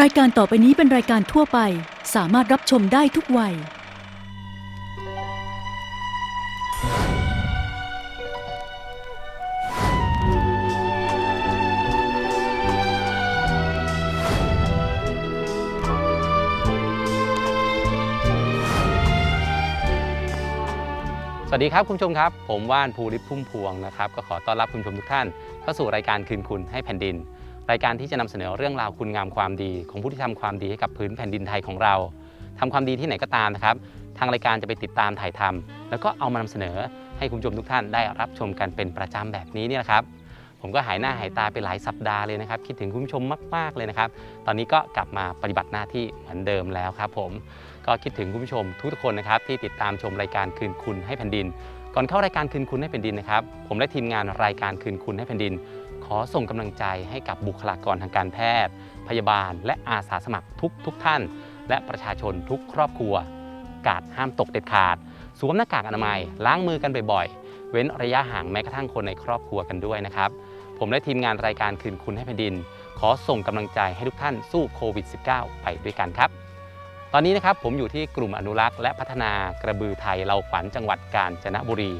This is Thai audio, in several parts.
รายการต่อไปนี้เป็นรายการทั่วไป สามารถรับชมได้ทุกวัย สวัสดีครับคุณผู้ชมครับ ผมว่านภูริพุ่มพวงนะครับ ก็ขอต้อนรับคุณผู้ชมทุกท่านเข้าสู่รายการคืนคุณให้แผ่นดิน รายการที่จะนำเสนอเรื่องราวคุณงามความดี ของผู้ที่ทำความดีให้กับพื้นแผ่นดินไทยของเราทำความดีที่ไหนก็ตามนะครับ ทางรายการจะไปติดตามถ่ายทำแล้วก็เอามานำเสนอให้คุณผู้ชมทุกท่านได้รับชมกันเป็นประจำแบบนี้เนี่ยนะครับ ผมก็หายหน้าหายตาไปหลายสัปดาห์เลยนะครับ คิดถึงคุณผู้ชมมาก ๆ เลยนะครับ ตอนนี้ก็กลับมาปฏิบัติหน้าที่เหมือนเดิมแล้วครับ ผมก็คิดถึงคุณผู้ชมทุกคนนะครับที่ติดตามชมรายการคืนคุณให้แผ่นดิน ก่อนเข้ารายการคืนคุณให้แผ่นดินนะครับ ผมและทีมงานรายการคืนคุณให้แผ่นดิน อส่งกำลังใจให้กับบุคลากรทางการแพทย์ พยาบาล และอาสาสมัครทุกทุกท่าน และประชาชนทุกครอบครัว กาดห้ามตกเด็ดขาด สวมหน้ากากอนามัย ล้างมือกันบ่อยๆ เว้นระยะห่างแม้กระทั่งคนในครอบครัวกันด้วยนะครับ ผมและทีมงานรายการคืนคุณให้แผ่นดิน ขอส่งกำลังใจให้ทุกท่านสู้โควิด -19 ไปด้วยกันครับตอนนี้นะครับผมอยู่ที่กลุ่มอนุรักษ์และพัฒนากระบือไทยเราขวัญจังหวัดกาญจนบุรี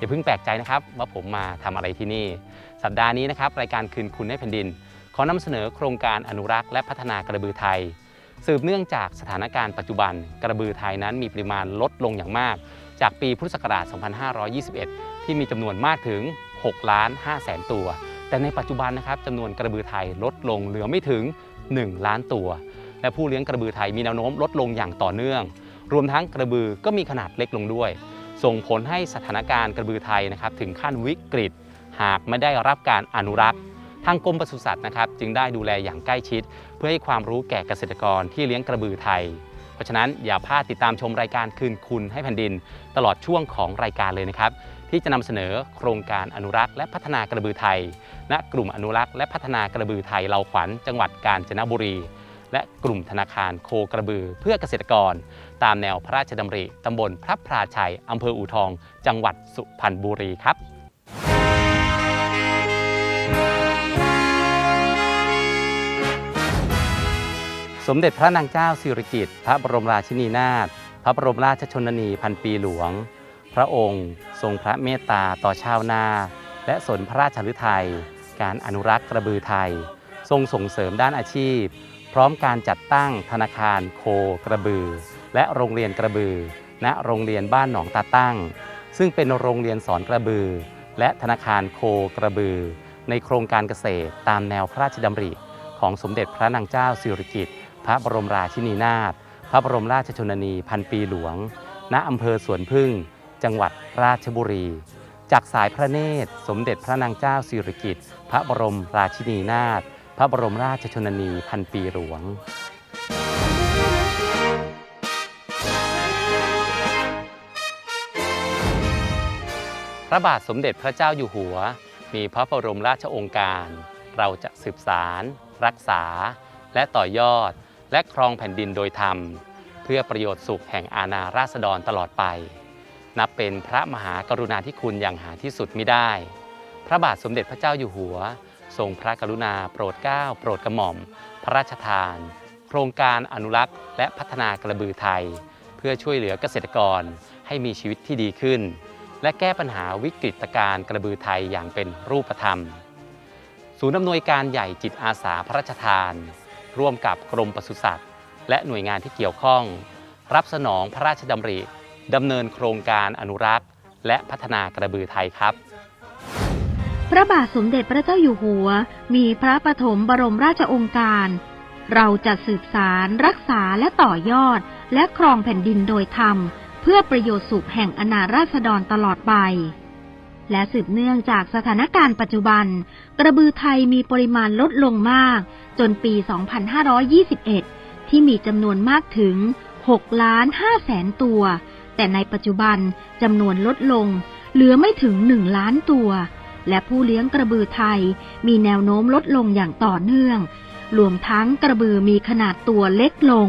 อย่าเพิ่งแปลกใจนะครับว่าผมมาทำอะไรที่นี่ สัปดาห์นี้นะครับรายการคืนคุณให้แผ่นดินขอนำเสนอโครงการอนุรักษ์และพัฒนากระบือไทย สืบเนื่องจากสถานการณ์ปัจจุบัน กระบือไทยนั้นมีปริมาณลดลงอย่างมาก จากปีพุทธศักราช 2521 ที่มีจำนวนมากถึง6ล้าน5แสนตัว แต่ในปัจจุบันนะครับจำนวนกระบือไทยลดลงเหลือไม่ถึง 1 ล้านตัว และผู้เลี้ยงกระบือไทยมีแนวโน้มลดลงอย่างต่อเนื่อง รวมทั้งกระบือก็มีขนาดเล็กลงด้วย ส่งผลให้สถานการณ์กระบือไทยนะครับถึงขั้นวิกฤต หากไม่ได้รับการอนุรักษ์ ทางกรมปศุสัตว์นะครับ จึงได้ดูแลอย่างใกล้ชิด เพื่อให้ความรู้แก่เกษตรกรที่เลี้ยงกระบือไทย เพราะฉะนั้นอย่าพลาดติดตามชมรายการคืนคุณให้แผ่นดิน ตลอดช่วงของรายการเลยนะครับ ที่จะนำเสนอโครงการอนุรักษ์และพัฒนากระบือไทย ณกลุ่มอนุรักษ์และพัฒนากระบือไทยเราขวัญจังหวัดกาญจนบุรีและกลุ่มธนาคารโคกระบือเพื่อเกษตรกร ตามแนวพระราชดำริตำบลพระพราชัยอำเภออู่ทอง จังหวัดสุพรรณบุรีครับสมเด็จพระนางเจ้าสิริกิติ์พระบรมราชินีนาถพระบรมราชชนนีพันปีหลวง พระองค์ ทรงพระเมตตาต่อชาวนา และสนพระราชฤทัย การอนุรักษ์กระบือไทย ทรงส่งเสริมด้านอาชีพ พร้อมการจัดตั้งธนาคารโคกระบือ และโรงเรียนกระบือ ณ โรงเรียนบ้านหนองตาตั้ง ซึ่งเป็นโรงเรียนสอนกระบือ และธนาคารโคกระบือ ในโครงการเกษตรตามแนวพระราชดำริ ของสมเด็จพระนางเจ้าสิริกิติ์พระบรมราชินีนาถ พระบรมราชชนนีพันปีหลวง ณ อำเภอสวนพึ่ง จังหวัดราชบุรี จากสายพระเนตร สมเด็จพระนางเจ้าสิริกิติ์พระบรมราชินีนาถ พระบรมราชชนนีพันปีหลวง พระบาทสมเด็จพระเจ้าอยู่หัว มีพระบรมราชองการ เราจะสืบสาร รักษา และต่อยอด และครองแผ่นดินโดยธรรม เพื่อประโยชน์สุขแห่งอาณาราษฎรตลอดไป นับเป็นพระมหากรุณาธิคุณอย่างหาที่สุดมิได้ พระบาทสมเด็จพระเจ้าอยู่หัว ทรงพระกรุณาโปรดเกล้าโปรดกระหม่อม พระราชทาน โครงการอนุรักษ์ และพัฒนากระบือไทย เพื่อช่วยเหลือเกษตรกรให้มีชีวิตที่ดีขึ้น และแก้ปัญหาวิกฤตการณ์กระบือไทยอย่างเป็นรูปธรรม ศูนย์อำนวยการใหญ่จิตอาสาพระราชทาน ร่วมกับกรมปศุสัตว์ และหน่วยงานที่เกี่ยวข้อง รับสนองพระราชดำริดำเนินโครงการอนุรักษ์ และพัฒนากระบือไทยครับ พระบาทสมเด็จพระเจ้าอยู่หัว มีพระปฐมบรมราชองค์การ เราจะสืบสาร รักษาและต่อยอด และครองแผ่นดินโดยธรรม เพื่อประโยชน์สุขแห่งอนาราษฎรตลอดไป และสืบเนื่องจากสถานการณ์ปัจจุบัน กระบือไทยมีปริมาณลดลงมาก จนปี 2521 ที่มีจำนวนมากถึง 6 ล้าน5แสนตัว แต่ในปัจจุบันจำนวนลดลง เหลือไม่ถึง 1 ล้านตัว และผู้เลี้ยงกระบือไทยมีแนวโน้มลดลงอย่างต่อเนื่อง รวมทั้งกระบือมีขนาดตัวเล็กลง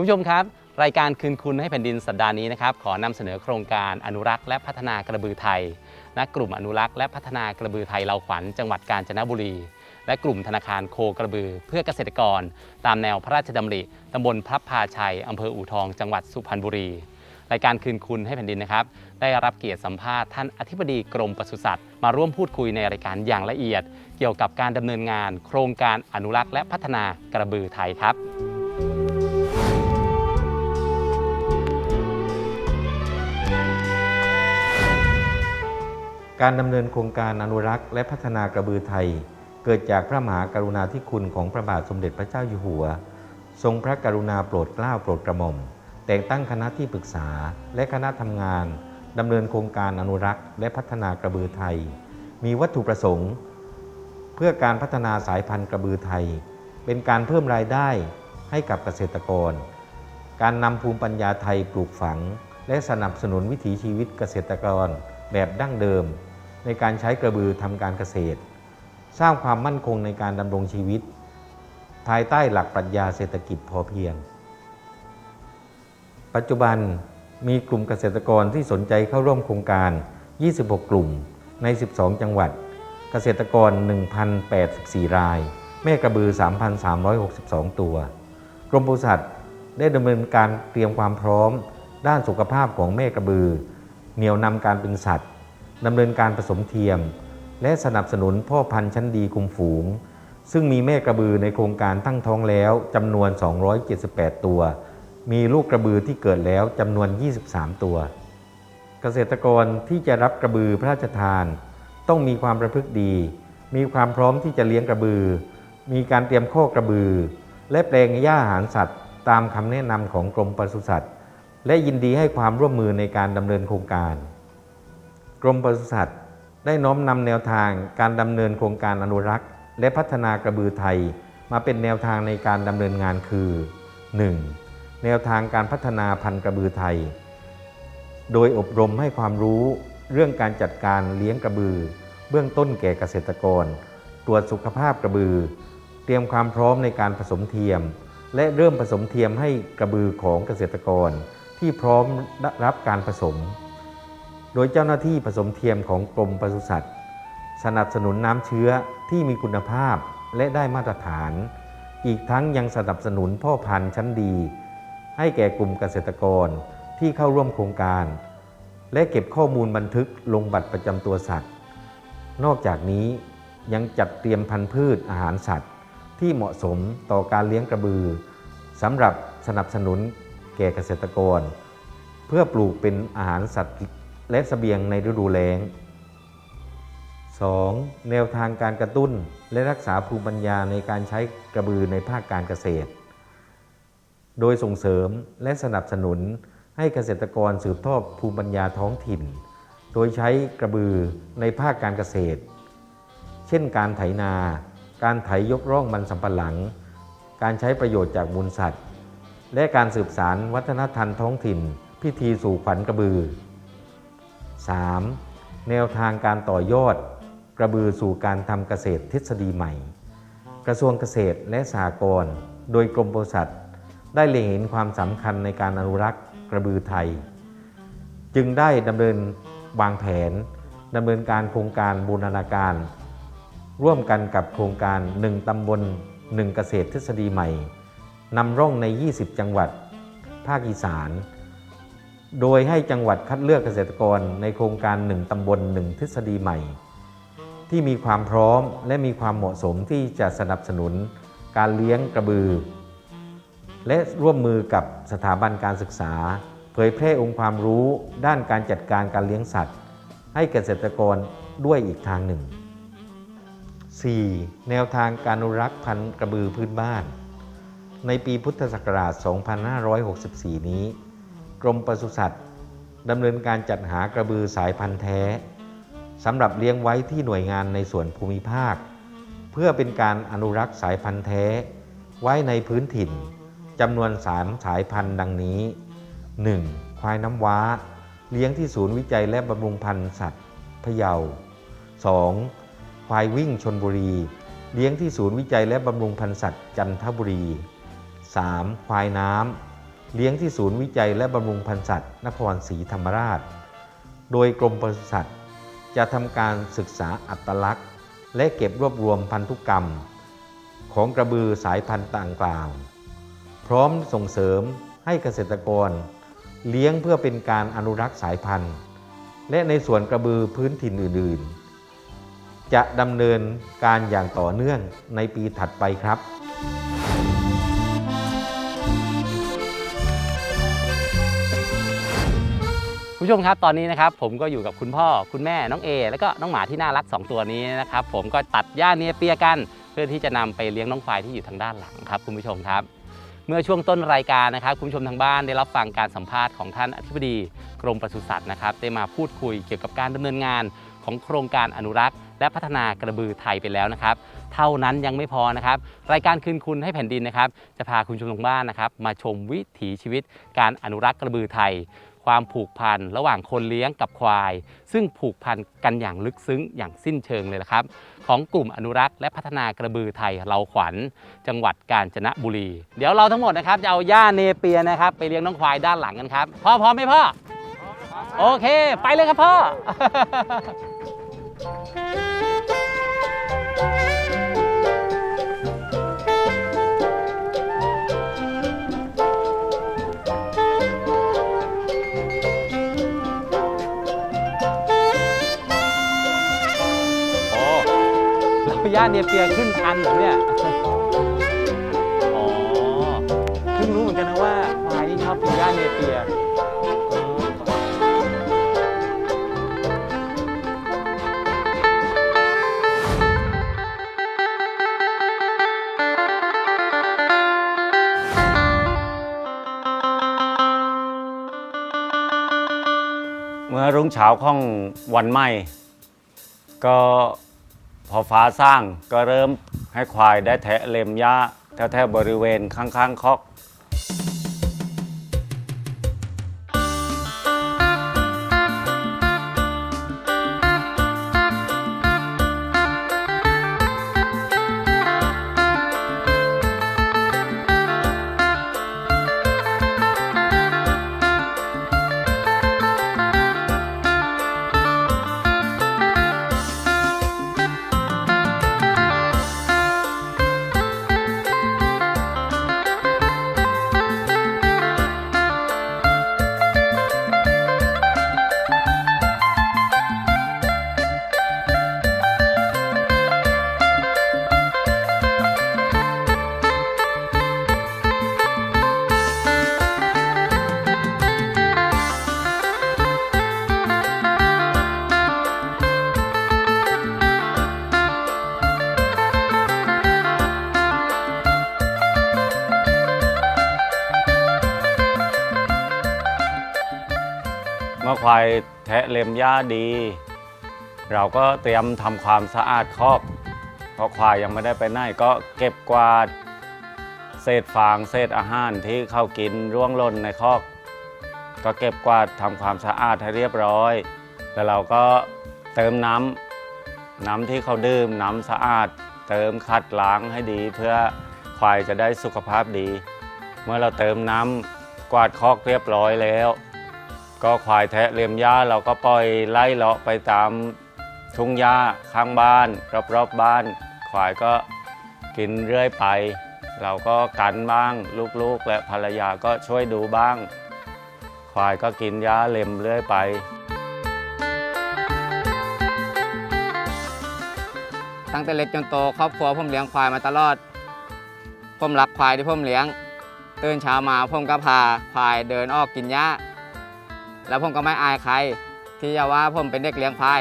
คุณผู้ชมครับ รายการคืนคุณให้แผ่นดินสัปดาห์นี้นะครับขอนำเสนอโครงการอนุรักษ์และพัฒนากระบือไทยณกลุ่มอนุรักษ์และพัฒนากระบือไทยเราขวัญจังหวัดกาญจนบุรี และกลุ่มธนาคารโคกระบือ เพื่อเกษตรกร ตามแนวพระราชดำริตำบลพระพาชัยอำเภออู่ทอง จังหวัดสุพรรณบุรี รายการคืนคุณให้แผ่นดินนะครับ ได้รับเกียรติสัมภาษณ์ท่านอธิบดีกรมปศุสัตว์มาร่วมพูดคุยในรายการอย่างละเอียด เกี่ยวกับการดำเนินงาน โครงการอนุรักษ์และพัฒนากระบือไทยครับ การดำเนินโครงการอนุรักษ์และพัฒนากระบือไทย เกิดจากพระมหากรุณาธิคุณของพระบาทสมเด็จพระเจ้าอยู่หัว ทรงพระกรุณาโปรดเกล้าโปรดกระหม่อม แต่งตั้งคณะที่ปรึกษาและคณะทำงานดำเนินโครงการอนุรักษ์และพัฒนากระบือไทย มีวัตถุประสงค์ เพื่อการพัฒนาสายพันธุ์กระบือไทย เป็นการเพิ่มรายได้ให้กับเกษตรกร การนำภูมิปัญญาไทยปลูกฝัง และสนับสนุนวิถีชีวิตเกษตรกรแบบดั้งเดิม ในการใช้กระบือทำการเกษตร สร้างความมั่นคงในการดำรงชีวิต ภายใต้หลักปรัชญาเศรษฐกิจพอเพียง ปัจจุบันมีกลุ่มเกษตรกรที่สนใจเข้าร่วมโครงการ 26 กลุ่มใน 12 จังหวัด เกษตรกร 1,084 ราย แม่กระบือ 3,362 ตัว กรมปศุสัตว์ได้ดำเนินการเตรียมความพร้อม ด้านสุขภาพของแม่กระบือ เหนี่ยวนำการเป็นสัตว์ ดำเนินการผสมเทียม และสนับสนุนพ่อพันธุ์ชั้นดีคุมฝูง ซึ่งมีแม่กระบือในโครงการตั้งท้องแล้วจำนวน 278 ตัว มีลูกกระบือที่เกิดแล้วจำนวน 23 ตัว เกษตรกรที่จะรับกระบือพระราชทาน ต้องมีความประพฤติดี มีความพร้อมที่จะเลี้ยงกระบือ มีการเตรียมโคอกระบือ และแปลงหญ้าอาหารสัตว์ ตามคำแนะนำของกรมปศุสัตว์และยินดีให้ความร่วมมือในการดำเนินโครงการ กรมปศุสัตว์ได้น้อมนำแนวทางการดำเนินโครงการอนุรักษ์ และพัฒนากระบือไทย มาเป็นแนวทางในการดำเนินงานคือ 1. แนวทางการพัฒนาพันธุ์กระบือไทย โดยอบรมให้ความรู้เรื่องการจัดการเลี้ยงกระบือ เบื้องต้นแก่เกษตรกร ตรวจสุขภาพกระบือ เตรียมความพร้อมในการผสมเทียม และเริ่มผสมเทียมให้กระบือของเกษตรกร ที่พร้อมรับการผสม โดยเจ้าหน้าที่ผสมเทียมของกรมปศุสัตว์สนับสนุนน้ำเชื้อที่มีคุณภาพและได้มาตรฐาน อีกทั้งยังสนับสนุนพ่อพันธุ์ชั้นดี ให้แก่กลุ่มเกษตรกรที่เข้าร่วมโครงการ และเก็บข้อมูลบันทึกลงบัตรประจำตัวสัตว์ นอกจากนี้ยังจัดเตรียมพันธุ์พืชอาหารสัตว์ ที่เหมาะสมต่อการเลี้ยงกระบือสำหรับสนับสนุนแก่เกษตรกร เพื่อปลูกเป็นอาหารสัตว์ และเสบียงในฤดูแล้ง 2. แนวทางการกระตุ้นและรักษาภูมิปัญญาในการใช้กระบือในภาคการเกษตร โดยส่งเสริมและสนับสนุนให้เกษตรกรสืบทอดภูมิปัญญาท้องถิ่น โดยใช้กระบือในภาคการเกษตร เช่นการไถนา การไถยกร่องมันสำปะหลัง การใช้ประโยชน์จากมูลสัตว์ และการสืบสารวัฒนธรรมท้องถิ่น พิธีสู่ขวัญกระบือ 3. แนวทางการต่อยอด กระบือสู่การทำเกษตรทฤษฎีใหม่ กระทรวงเกษตรและสหกรณ์โดยกรมปศุสัตว์ได้เล็งเห็นความสำคัญในการอนุรักษ์กระบือไทย จึงได้ดำเนินวางแผนดำเนินการโครงการบูรณาการ ร่วมกันกับโครงการ 1 ตำบล 1 เกษตรทฤษฎีใหม่นำร่องใน 20 จังหวัด ภาคอีสาน โดยให้จังหวัดคัดเลือกเกษตรกรในโครงการ 1 ตำบล 1 ทฤษฎีใหม่ ที่มีความพร้อมและมีความเหมาะสมที่จะสนับสนุนการเลี้ยงกระบือ และร่วมมือกับสถาบันการศึกษา เผยแพร่องค์ความรู้ด้านการจัดการการเลี้ยงสัตว์ ให้เกษตรกรด้วยอีกทางหนึ่ง 4. แนวทางการอนุรักษ์พันธุ์กระบือพื้นบ้าน ในปีพุทธศักราช 2564 นี้ กรมปศุสัตว์ดำเนินการจัดหากระบือสายพันธุ์แท้สำหรับเลี้ยงไว้ที่หน่วยงานในส่วนภูมิภาค เพื่อเป็นการอนุรักษ์สายพันธุ์แท้ ไว้ในพื้นถิ่นจำนวน3สายพันธุ์ดังนี้ 1. ควายน้ำว้า เลี้ยงที่ศูนย์วิจัยและบำรุงพันธุ์สัตว์พะเยา 2. ควายวิ่งชนบุรี เลี้ยงที่ศูนย์วิจัยและบำรุงพันธุ์สัตว์จันทบุรี 3. ควายน้ำ เลี้ยงที่ศูนย์วิจัยและบำรุงพันธุ์สัตว์นครศรีธรรมราช โดยกรมปศุสัตว์จะทำการศึกษาอัตลักษณ์ และเก็บรวบรวมพันธุกรรม ของกระบือสายพันธุ์ต่างกล่าวพร้อมส่งเสริมให้เกษตรกร เลี้ยงเพื่อเป็นการอนุรักษ์สายพันธุ์ และในส่วนกระบือพื้นถิ่นอื่น ๆ จะดำเนินการอย่างต่อเนื่องในปีถัดไปครับ ผู้ชมครับตอนนี้นะครับผมก็อยู่กับคุณพ่อคุณแม่น้องเอแล้วก็น้องหมาที่น่ารัก 2 ตัวนี้นะครับผมก็ตัดหญ้าเนียเปียกัน เพื่อที่จะนำไปเลี้ยงน้องควายที่อยู่ทางด้านหลังครับคุณผู้ชมครับ เมื่อช่วงต้นรายการนะครับคุณผู้ชมทางบ้านได้รับฟังการสัมภาษณ์ของท่านอธิบดี กรมปศุสัตว์นะครับได้มาพูดคุยเกี่ยวกับการดำเนินงานของโครงการอนุรักษ์ และพัฒนากระบือไทยไปแล้วนะครับ เท่านั้นยังไม่พอนะครับ รายการคืนคุณให้แผ่นดินนะครับ จะพาคุณผู้ชมทางบ้านนะครับ มาชมวิถีชีวิตการอนุรักษ์กระบือไทย ความผูกพันระหว่างคนเลี้ยงกับควาย ซึ่งผูกพันกันอย่างลึกซึ้งอย่างสิ้นเชิงเลยละครับ ของกลุ่มอนุรักษ์และพัฒนากระบือไทยเราขวัญ จังหวัดกาญจนบุรี เดี๋ยวเราทั้งหมดนะครับจะเอาหญ้าเนเปียนะครับไปเลี้ยงน้องควายด้านหลังกันครับพ่อพร้อมไหมพ่อโอเค ไปเลยครับพ่อ เราย่าเนเปียขึ้นทันเหรอเนี่ย อ๋อเพิ่งรู้เหมือนกันนะว่าควายนี่ชอบกินย่าเนเปียอ๋อเมื่อรุ่งเช้าของวันใหม่ ก็ พอฟ้าสร้างก็เริ่มให้ควายได้แทะเล็มหญ้าแถวๆบริเวณข้างๆคอก แทะเล็มหญ้าดี เราก็เตรียมทำความสะอาดคอกเพราะควายยังไม่ได้ไปไหนก็เก็บกวาด เศษฟางเศษอาหารที่เข้ากินร่วงหล่นในคอก ก็เก็บกวาดทำความสะอาดให้เรียบร้อย แล้วเราก็เติมน้ำน้ำที่เขาดื่มน้ำสะอาด เติมขัดล้างให้ดีเพื่อควายจะได้สุขภาพดี เมื่อเราเติมน้ำกวาดคอกเรียบร้อยแล้ว ก็ควายแทะเลียมหญ้าเราก็ปล่อยไล่เลาะไปตามทุ่งหญ้าข้างบ้าน รอบๆบบ้าน ควายก็กินเรื่อยไป เราก็กันบ้างลูกๆ และภรรยาก็ช่วยดูบ้าง ควายก็กินหญ้าเล็มเรื่อยไป ตั้งแต่เล็กจนโตครอบครัวผมเลี้ยงควายมาตลอด ผมรักควายที่ผมเลี้ยงตื่นเช้ามาผมก็พาควายเดินออกกินหญ้า แล้วผมก็ไม่อายใคร ที่จะว่าผมเป็นเด็กเลี้ยงควาย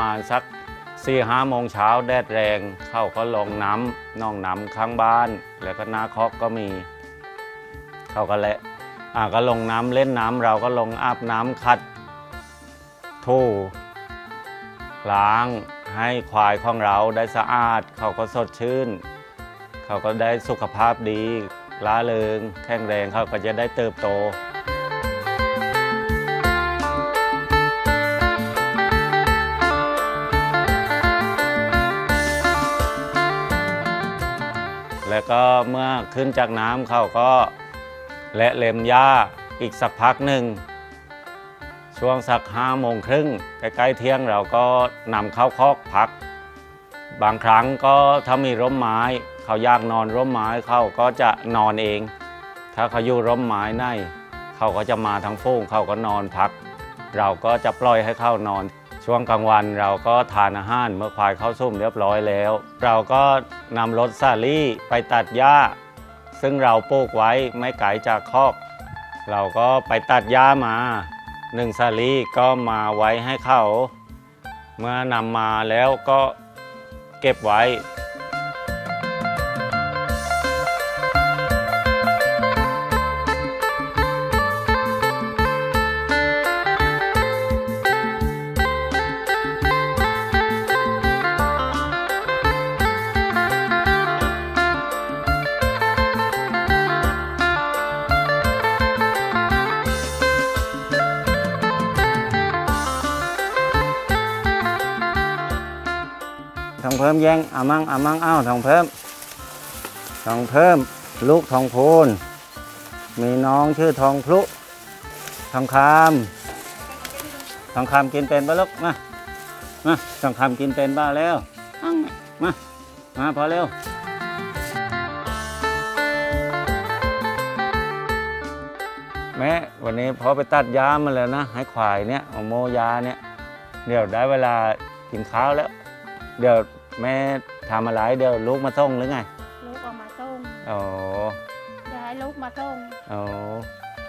มาณสัก4ี่ห้าโมงเช้าแดดแรงเข้าก็ลงน้ำน่องน้ำข้างบ้าน แล้วก็หน้าคอกก็มี เขาก็และอ่าก็ลงน้ำเล่นน้ำเราก็ลงอาบน้ำคัดทูล้างให้ควายของเราได้สะอาด เขาก็สดชื่น เขาก็ได้สุขภาพดีล้าเริงแข็งแรงเขาก็จะได้เติบโต แล้วก็เมื่อขึ้นจากน้ำเขาก็และเล็มหญ้าอีกสักพักหนึ่ง ช่วงสักห้าโมงครึ่งใกล้ๆเที่ยงเราก็นำเข้าคอกพัก บางครั้งก็ถ้ามีร่มไม้ เขาอยากนอนร่มไม้เขาก็จะนอนเอง ถ้าเขาอยู่ร่มไม้ในเขาก็จะมาทั้งฟูงเขาก็นอนพัก เราก็จะปล่อยให้เข้านอน ช่วงกลางวันเราก็ทานอาหารเมื่อควายเข้าซุ่มเรียบร้อยแล้ว เราก็นำรถซาลี่ไปตัดหญ้า ซึ่งเราปลูกไว้ไม่ไกลจากคอก เราก็ไปตัดหญ้ามาหนึ่งซาลี่ก็มาไว้ให้เขา เมื่อนำมาแล้วก็เก็บไว้ เพิ่มแย่งอามั่งอามั่งอ้าวทองเพิ่มทองเพิ่ม ลูกทองพูนมีน้องชื่อทองพลุทองคำทองคำกินเป็นปะลูกมามาทองคำกินเป็นบ้าแล้วอั้งมามาพอเร็วแม่วันนี้พอไปตัดยามาแล้วนะ ให้ควายเนี่ยเอาโมยาเนี่ย เดี๋ยวได้เวลากินข้าวแล้ว เดี๋ยว แม่ทำอะไรเดี๋ยวลูกมาส่งหรือไงลูกเอามาส่งอ๋อจะให้ลูกมาส่งอ๋อ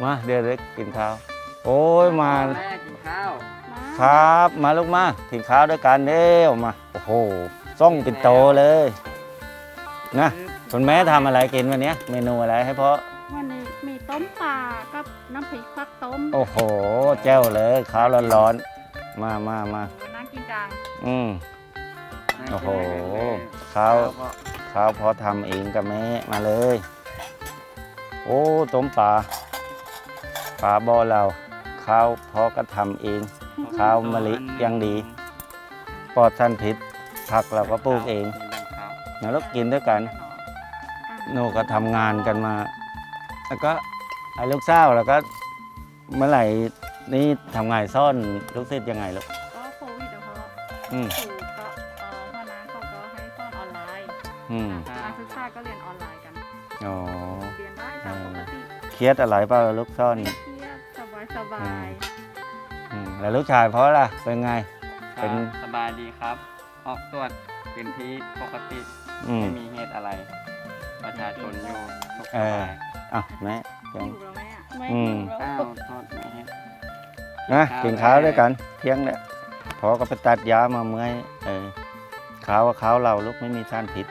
มาเดี๋ยวเด็กกินข้าวโอ้ยมาแม่กินข้าวมาครับมาลูกมากินข้าวด้วยกันเด้วมาโอ้โหส่งเป็นโตเลยนะคุณแม่ทำอะไรกินวันเนี้ยเมนูอะไรให้พ่อวันนี้มีต้มปลากับน้ำพริกฟักต้ม โอ้โหแจ้วเลยข้าวร้อนๆมามามานั่งกินกลางอืม โอ้โหข้าวข้าวพอทำเองกับแม่มาเลย โอ้ต้มปลาปลาบ่อเราข้าวพอก็ทำเองข้าวมะลิยังดี ปลอดสารพิษผักเราก็ปลูกเองแล้วเรากินด้วยกันโน่ก็ทำงานกันมา แล้วก็ไอ้ลูกสาวแล้วก็เมื่อไหร่นี่ทำไงซ่อนลูกศิษย์ยังไงลูกก็โควิดอะเพราะ อืม นักศึกษาก็เรียนออนไลน์กัน อ๋อเรียนได้ตามปกติเครียดอะไรเปล่าลูกซ่อนเครียดสบายสบายอืมแล้วลูกชายเพราะล่ะเป็นไง เป็น สบายดีครับ ออกตรวจพื้นที่ปกติอืม ไม่มีเหตุอะไร ประชาชนอยู่สุขสเออ บายอะแม่หิยังวแล้วไหมอะไม่อืม หิวแล้ข้าววทอดแม่นะกินข้าวด้วยกัน เที่ยงเนี่ยพอก็ไปตัดยามาเมื่อยเออข้าวว่าข้าวเราลูกไม่มีสารพิษ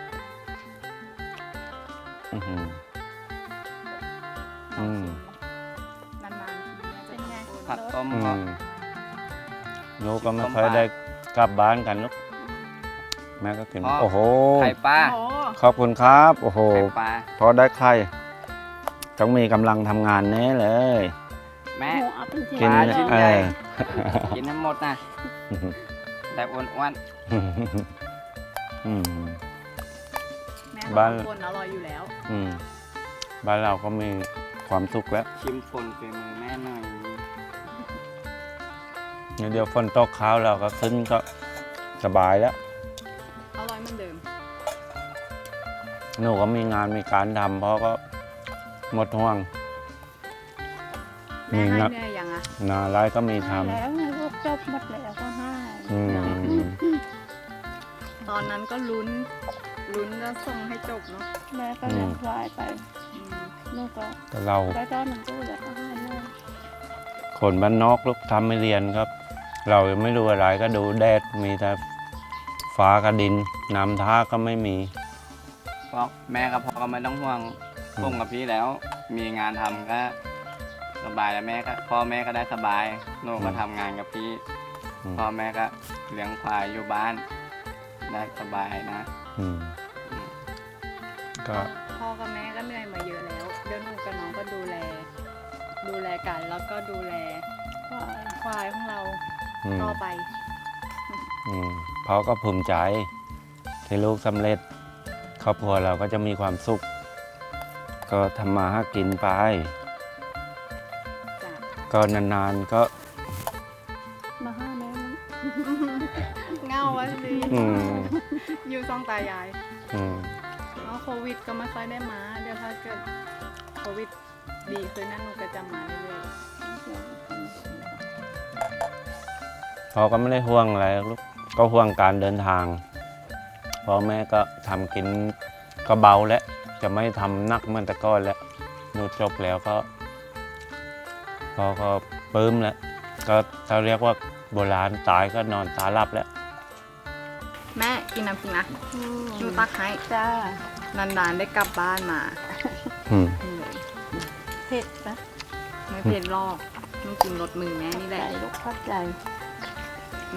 กก็ไม่ค่อยได้กลับบ้านกันลูกแม่ก็กิน โอ้โห ไข่ปลาโอ้ขอบคุณครับ โอ้โห ไข่ปลาพอได้ไข่ต้องมีกำลังทำงานแน่เลย แม่โหเอาเป็นกินปลาชิ้นเอใหญ่อกินให้หมดนะแต่อ้วนอืม แม่บ้านคนอร่อยอยู่แล้ว อืม บ้านเราก็มีความสุขแล้ว ๆชิมปนฝีมือแม่หน่อย เดี๋ยวฝนตกข้าวเราก็ขึ้นก็สบายแล้ว อร่อยเหมือนเดิม หนูก็มีงานมีการทำเพราะก็หมดห่วง แม่มีให้นะ เหนื่อยยังอะนาไรก็มีทแล้วไงลูกจบหมดแล้วก็ให้ำอืมตอนนั้นก็ลุ้น ลุ้นจะส่งให้จบเนาะแม่ก็เลี้ยงควายไปอืมลูกก็แต่เรา ได้ตอนหนึ่งตู้แล้วก็ให้แม่คนบ้านนอกลูกทำไม่เรียนครับ เรายังไม่รู้อะไรก็ดูแดดมีแต่ฟ้ากับดินน้ำท่าก็ไม่มี เพราะแม่กับพ่อก็ไม่ต้องห่วงอืมผมกับพี่แล้ว มีงานทำก็สบายแล้วแม่ก็พ่อแม่ก็ได้สบายหนูก็ทำงานกับพี่อืม พ่อแม่ก็เลี้ยงควายอยู่บ้าน ได้สบายนะ อืมก็พ่อกับแม่ก็เหนื่อยมาเยอะแล้ว เดี๋ยวหนูกับน้องก็ดูแล ดูแลกันแล้วก็ดูแลควายควายของเรา อืมต่อไป อืมพ่อก็ภูมิใจ ที่ลูกสำเร็จ ครอบครัวเราก็จะมีความสุข ก็ทำมาหากินไป จ้ะก็นานๆก็มาห้าแม่เงาวันสิอืมอยู่ซองตายายอืมแล้วโควิดก็ไม่ค่อยได้มา เดี๋ยวถ้าเกิดโควิดดีขึ้นนั่นหนูก็จะมาเรื่อย พ่อก็ไม่ได้ห่วงอะไรหรอกลูกก็ห่วงการเดินทางพ่อแม่ก็ทำกินก็เบาแล้วจะไม่ทำหนักเหมือนแต่ก่อนแล้วหนูจบแล้วก็พ่อก็ปลื้มแล้วก็ถ้าเรียกว่าโบราณตายก็นอนตาหลับแล้วๆแม่กินน้ำจริงนะหนูตักให้จ้านานๆได้กลับบ้านมาอืมเหนื่อยเผ็ดปะไม่เผ็ดหรอกต้องกินรสมือแม่นี่แหละลูกเข้าใจ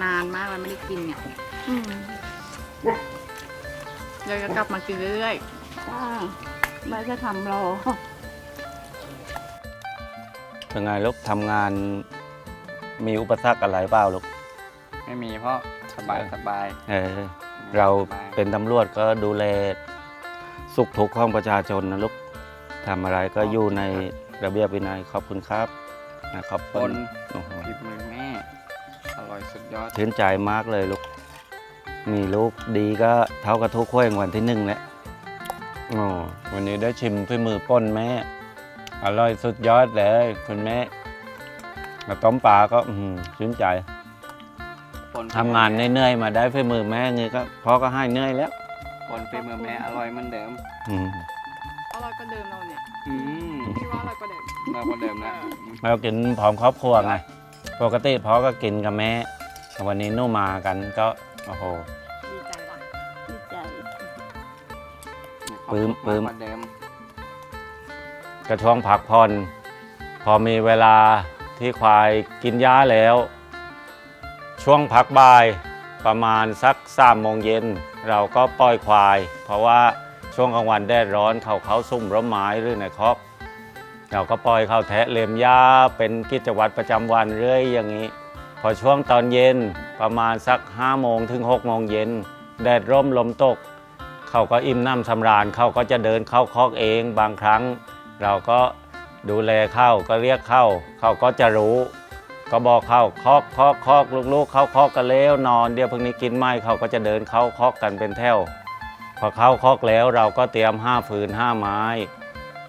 นานมากแล้วไม่ได้กินเนี่ยเดี๋ยวจะกลับมากินเรื่อยๆแม่จะทำรอเป็นไงลูกทำงานมีอุปสรรคอะไรเปล่าลูก ไม่มีเพราะสบายสบายเออ เราเป็นตำรวจก็ดูแลสุขทุกข์ของประชาชนนะลูกทำอะไรก็อยู่ในระเบียบวินัยขอบคุณครับนะขอบคคุณนโอ้โหผิดมือแม่อร่อย สุดยอดชื่นใจมากเลยลูก มีลูกดีก็เท่ากับทุกขั้วยวันที่หนึ่งแล้วโอ้วันนี้ได้ชิมฝีมือป้นแม่ อร่อยสุดยอดเลย คุณแม่มาต้มปลาก็อื้อหือชื่นใจคนทำงานเหนื่อยๆมาได้ฝีมือแม่เงี้ยก็พ่อก็ให้เหนื่อยแล้วคนฝีมือแม่อร่อยเหมือนเดิม อืมอร่อยกว่าเดิมเราเนี่ยอืมพี่ว่าอร่อยกว่าเดิมเราคนเดิมนะ เรากินพร้อมครอบครัวไงปกติพ่อก็กินกับแม่ วันนี้หนู่มากันก็โอ้โห ดีใจว่ะดีใจ ปลื้มปลื้มเหอนเดิมกระช่วงพักผ่อนพอมีเวลาที่ควายกินหญ้าแล้ว ช่วงพักบ่ายประมาณสักสามโมงเย็นเราก็ปล่อยควาย เพราะว่าช่วงกลางวันแดดร้อนเขาเขาซุ่มร่มไม้หรือในคอกเราก็ปล่อยเขาแทะเล็มหญ้าเป็นกิจวัตรประจำวันเรื่อยอย่างนี้พ อช่วงตอนเย็นประมาณสัก5้าโมงถึง6กโมงเย็นแดดร่มลมตก เขาก็อิ่มน้ำสำราญเขาก็จะเดินเข้าคอกเองบางครั้ง เราก็ดูแลเข้าก็เรียกเข้า เขาก็จะรู้ ก็บอกเข้าคอกคอกคอกลูกๆ เข้าคอกกันแล้วนอนเดี๋ยวพรุ่งนี้กินไม่เขาก็จะเดินเข้าคอกกันเป็นแถวพอเข้าคอกแล้วเราก็เตรียมห้าฟืนห้าไม้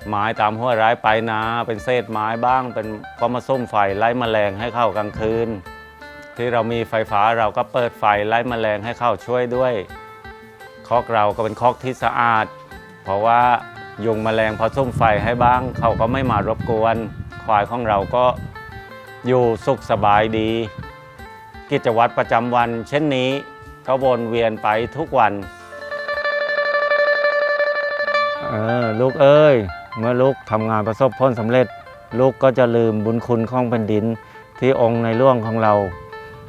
ไม้ตามหัวร้ายไปนาเป็นเศษไม้บ้างเป็นก็มาส้มไฟไล่แมลงให้เข้ากลางคืน ที่เรามีไฟฟ้าเราก็เปิดไฟไล่แมลงให้เข้าช่วยด้วย คอกเราก็เป็นคอกที่สะอาด เพราะว่ายุงแมลงพอส้มไฟให้บ้าง เขาก็ไม่มารบกวน ควายของเราก็อยู่สุขสบายดี กิจวัตรประจำวัน เช่นนี้ก็วนเวียนไปทุกวันเออลูกเอ้ย เมื่อลูกทำงานประสบผลสำเร็จ ลูกก็จะลืมบุญคุณของแผ่นดินที่องค์ในหล่วงของเรา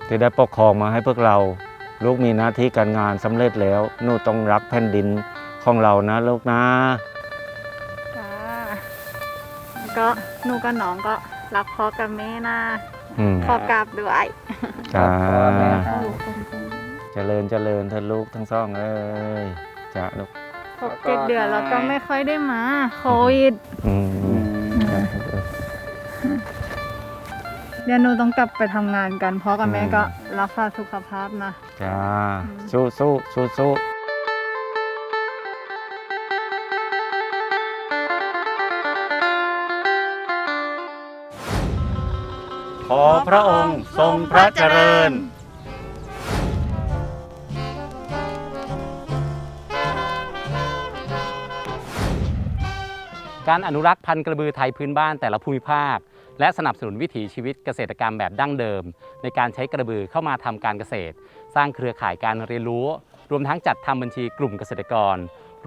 ที่ได้ปกครองมาให้พวกเรา ลูกมีหน้าที่การงานสำเร็จแล้วหนูต้องรักแผ่นดินของเรานะลูกนะ จ้าก็หนูกับน้องก็รักพ่อกับแม่นะอืมขอกราบด้วยจ้าแม่เจริญเจริญเธอลูกทั้งสองเอ้ยจ้าลูกหกเจ็ดเดือนแล้วก็ไม่ค่อยได้มาโควิด อืม เดี๋ยวหนูต้องกลับไปทำงานกันพ่อกับแม่อืมก็รักษาสุขภาพนะ จ้าสู้สู้สู้สู้ขอพระองค์ทรงพระเจริญ การอนุรักษ์พันธุ์กระบือไทยพื้นบ้านแต่ละภูมิภาค และสนับสนุนวิถีชีวิตเกษตรกรรมแบบดั้งเดิม ในการใช้กระบือเข้ามาทำการเกษตร สร้างเครือข่ายการเรียนรู้ รวมทั้งจัดทำบัญชีกลุ่มเกษตรกร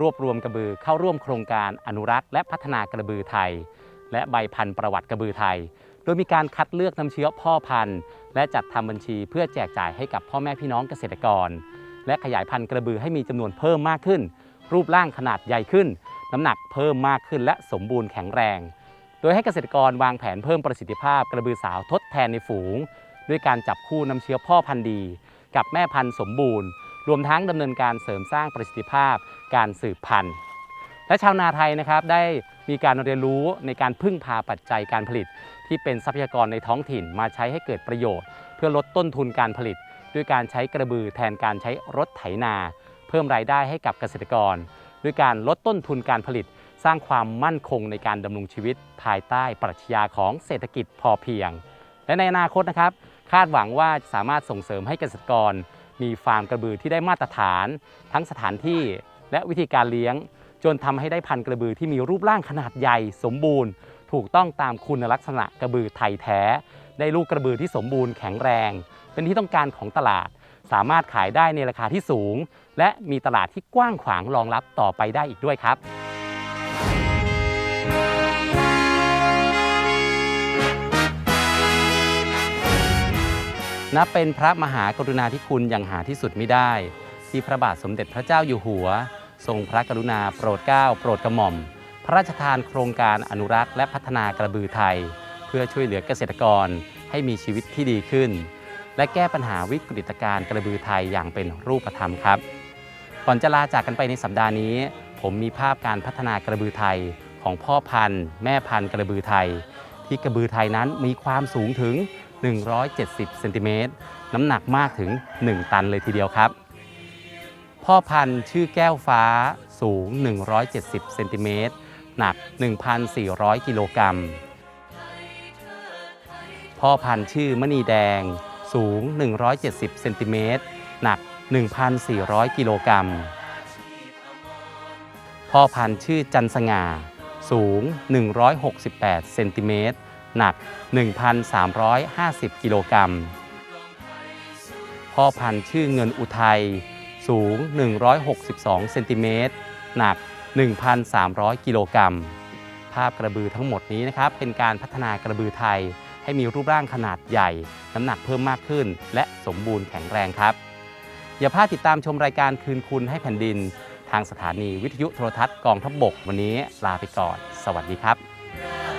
รวบรวมกระบือเข้าร่วมโครงการอนุรักษ์ และพัฒนากระบือไทย และใบพันธุ์ประวัติกระบือไทย โดยมีการคัดเลือกน้ำเชื้อพ่อพันธุ์ และจัดทำบัญชีเพื่อแจกจ่ายให้กับพ่อแม่พี่น้องเกษตรกร และขยายพันธุ์กระบือให้มีจำนวนเพิ่มมากขึ้น รูปร่างขนาดใหญ่ขึ้น น้ำหนักเพิ่มมากขึ้นและสมบูรณ์แข็งแรง โดยให้เกษตรกรวางแผนเพิ่มประสิทธิภาพกระบือสาวทดแทนในฝูง ด้วยการจับคู่น้ำเชื้อพ่อพันธุ์ดี กับแม่พันธุ์สมบูรณ์ รวมทั้งดำเนินการเสริมสร้างประสิทธิภาพการสืบพันธุ์ และชาวนาไทยนะครับได้มีการเรียนรู้ในการพึ่งพาปัจจัยการผลิต ที่เป็นทรัพยากรในท้องถิ่นมาใช้ให้เกิดประโยชน์ เพื่อลดต้นทุนการผลิต ด้วยการใช้กระบือแทนการใช้รถไถนา เพิ่มรายได้ให้กับเกษตรกร ด้วยการลดต้นทุนการผลิต สร้างความมั่นคงในการดำรงชีวิตภายใต้ปรัชญาของเศรษฐกิจพอเพียง และในอนาคตนะครับ คาดหวังว่าจะสามารถส่งเสริมให้เกษตรกร มีฟาร์มกระบือที่ได้มาตรฐาน ทั้งสถานที่และวิธีการเลี้ยง จนทำให้ได้พันธุ์กระบือที่มีรูปร่างขนาดใหญ่สมบูรณ์ ถูกต้องตามคุณลักษณะกระบือไทยแท้ ได้ลูกกระบือที่สมบูรณ์แข็งแรง เป็นที่ต้องการของตลาด สามารถขายได้ในราคาที่สูง และมีตลาดที่กว้างขวางรองรับต่อไปได้อีกด้วยครับ นับเป็นพระมหากรุณาธิคุณอย่างหาที่สุดไม่ได้ ที่พระบาทสมเด็จพระเจ้าอยู่หัว ทรงพระกรุณาโปรดเกล้าโปรดกระหม่อม พระราชทานโครงการอนุรักษ์และพัฒนากระบือไทย เพื่อช่วยเหลือเกษตรกรให้มีชีวิตที่ดีขึ้น และแก้ปัญหาวิกฤตการณ์กระบือไทยอย่างเป็นรูปธรรมครับก่อนจะลาจากกันไปในสัปดาห์นี้ ผมมีภาพการพัฒนากระบือไทยของพ่อพันธุ์ แม่พันธุ์กระบือไทย ที่กระบือไทยนั้นมีความสูงถึง 170เซนติเมตรน้ำหนักมากถึง 1 ตันเลยทีเดียวครับ พ่อพันธุ์ชื่อแก้วฟ้าสูง 170เซนติเมตรหนัก 1,400 กิโลกรัม พ่อพันธุ์ชื่อมณีแดงสูง 170เซนติเมตรหนัก 1,400 กิโลกรัม พ่อพันธุ์ชื่อจันสง่า สูง 168 เซนติเมตร หนัก 1,350 กิโลกรัม พ่อพันธุ์ชื่อเงินอุทัย สูง 162 เซนติเมตร หนัก 1,300 กิโลกรัม ภาพกระบือทั้งหมดนี้นะครับ เป็นการพัฒนากระบือไทย ให้มีรูปร่างขนาดใหญ่ น้ำหนักเพิ่มมากขึ้น และสมบูรณ์แข็งแรงครับ อย่าพลาดติดตามชมรายการคืนคุณให้แผ่นดิน ทางสถานีวิทยุโทรทัศน์กองทัพบบก วันนี้ลาไปก่อน สวัสดีครับ